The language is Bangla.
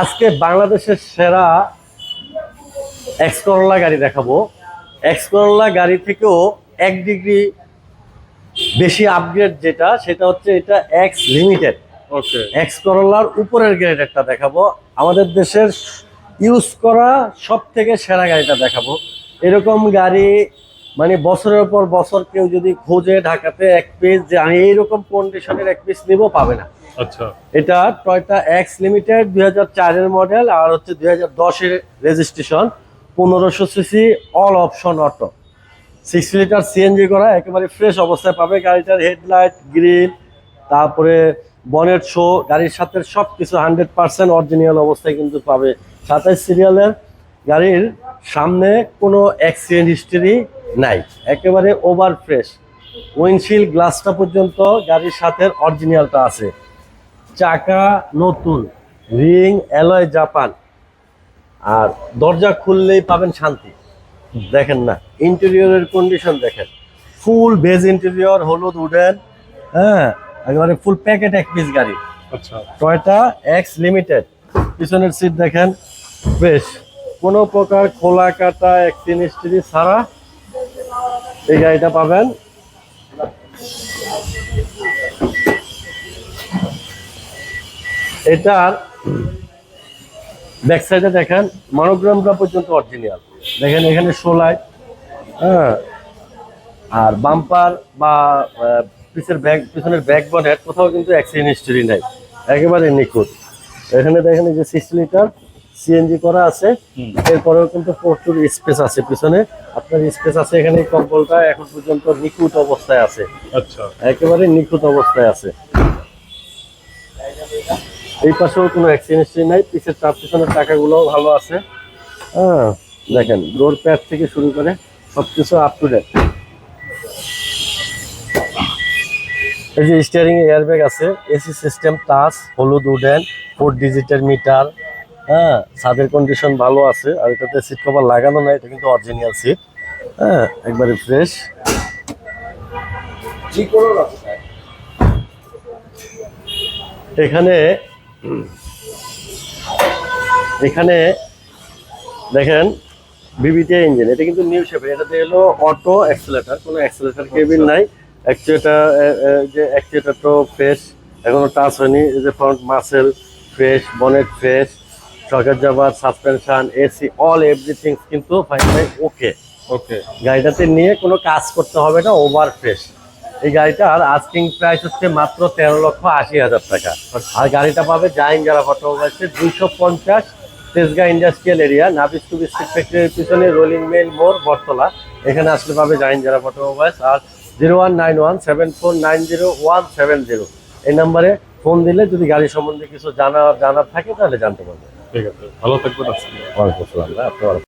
আজকে বাংলাদেশের সেরা এক্সকরোলা গাড়ি দেখাবো। এক্সকরোলা গাড়ি থেকেও এক ডিগ্রি বেশি আপগ্রেড যেটা সেটা হচ্ছে এটা এক্স লিমিটেড ওকে এক্স করোলার উপরের গ্রেডেরটা দেখাবো। আমাদের দেশের ইউজ করা সব থেকে সেরা গাড়িটা দেখাবো। এরকম গাড়ি মানে বছরের পর বছর কেউ যদি খোঁজে ঢাকাতে এক পিস যে আমি এইরকম কন্ডিশনের এক পিস নিবো পাবে না। আচ্ছা। এটা টয়টা এক্স লিমিটেড দুই চারের মডেল আর হচ্ছে দুই হাজার দশের রেজিস্ট্রেশন পনেরোশো CC all option auto six liter CNG করা একেবারে ফ্রেশ অবস্থায় পাবে। গাড়িটার হেডলাইট গ্রিল তারপরে বনেট শো গাড়ির সাথে সব কিছু হান্ড্রেড পার্সেন্ট অরিজিনাল অবস্থায় কিন্তু পাবে। সাতাইশ সিরিয়ালের গাড়ির সামনে কোনো অ্যাক্সিডেন্ট হিস্টরি নাই একেবারে ওভার ফ্রেশ উইন্ডশিল্ড গ্লাসটা পর্যন্ত গাড়ির সাথে অরিজিনালটা আছে। চাকা নতুন রিং অ্যালয় জাপান আর দরজা খুললেই পাবেন শান্তি। দেখেন না ইন্টেরিয়রের কন্ডিশন দেখেন। ফুল বেজ ইন্টেরিয়র হলুদ উডেন হ্যাঁ একেবারে ফুল প্যাকেট এক পিস গাড়ি। আচ্ছা। টয়টা এক্স লিমিটেড পিছনের সিট দেখেন বেশ কোনো প্রকার খোলা কাটা এক হিস্ট্রি ছাড়া এই গাড়িটা পাবেন। এটার ব্যাক সাইডে দেখেন মনোগ্রামটা পর্যন্ত অরিজিনাল দেখেন এখানে সোলাইট হ্যাঁ। আর বাম্পার বা পিছের ব্যাগ পিছনের ব্যাক বনেট কোথাও কিন্তু অ্যাক্সিডেন্ট হিস্টরি নাই। একেবারে নিখুঁত। এখানে দেখেন এই যে সিক্স লিটার সিএনজি করা আছে। এরপরেও কিন্তু প্রচুর স্পেস আছে পিছনে। আপনার স্পেস আছে এখানে কম্বলটা এখন পর্যন্ত নিখুঁত অবস্থায় আছে। আচ্ছা। একেবারে নিখুঁত অবস্থায় আছে। এই পাশেও কোনো অ্যাক্সিডেন্ট নাই। পিছের চার পিছনের টাকাগুলোও ভালো আছে। হ্যাঁ দেখেন ডোর প্যাড থেকে শুরু করে সবকিছু আপ টু ডেট এই যে স্টিয়ারিং এয়ারব্যাগ আছে। এসি সিস্টেম টাচ হলুদ উডেন ফোর ডিজিটের মিটার হ্যাঁ ছাদের কন্ডিশন ভালো আছে আর এটাতে সিট কভার লাগানো নাই এটা কিন্তু অরিজিনাল সিট হ্যাঁ একবারে ফ্রেশ এখানে এখানে দেখেন বিবিটি ইঞ্জিন এটা কিন্তু নিউ শেপের এটাতে হলো অটো অ্যাক্সেলেটার কোনো অ্যাক্সেলেটার কেবিন নাই। অ্যাকচুয়েটার যে অ্যাকচুয়েটার তো ফ্রেশ এখনও টাচ হয়নি এই যে front muscle fresh bonnet fresh সরকার যাবার সাসপেনশন এসি অল এভরিথিং কিন্তু ফাইনালি ওকে ওকে গাড়িটাতে নিয়ে কোনো কাজ করতে হবে না ওভার ফ্রেশ এই গাড়িটার আস্কিং প্রাইস হচ্ছে মাত্র তেরো লক্ষ আশি হাজার টাকা। আর গাড়িটা পাবে জাইন যারা অটোমোবাইলসে দুইশো পঞ্চাশ Tejgaon industrial area Nabisco biscuit ফ্যাক্টরির পিছনে রোলিং মেল মোর বটতলা। এখানে আসলে পাবে জাইন যারা অটোমোবাইলস আর zero one nine one seven four nine zero one seven zero এই নাম্বারে ফোন দিলে যদি গাড়ি সম্বন্ধে কিছু জানা জানার থাকে তাহলে জানতে পারবেন। ঠিক আছে ভালো থাকবেন আসসালাম আপনার